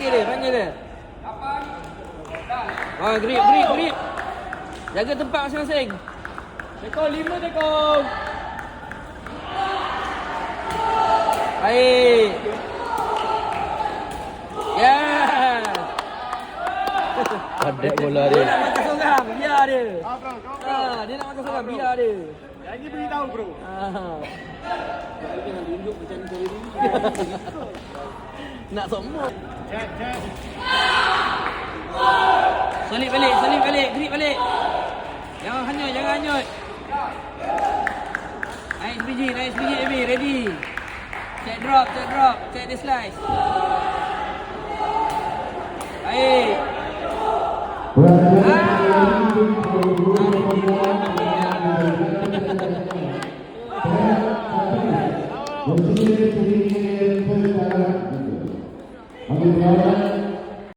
panggil dia, panggil dia. Ah, grip, grip, grip. Jaga tempat masing-masing. Tekong lima tekong. Baik. Yes. Padat bola Dia dia. nak makan seorang, biar dia. Ah, dia nak makan seorang, biar dia. Lagi beritahu bro. Ah. Nak sombong. Cek cek. Salib balik, salib balik, grip balik. Jangan hanyut, jangan hanyut. Nice biji, nice biji Abi, ready. Check drop, check drop, check the slice. Baik. Obrigada.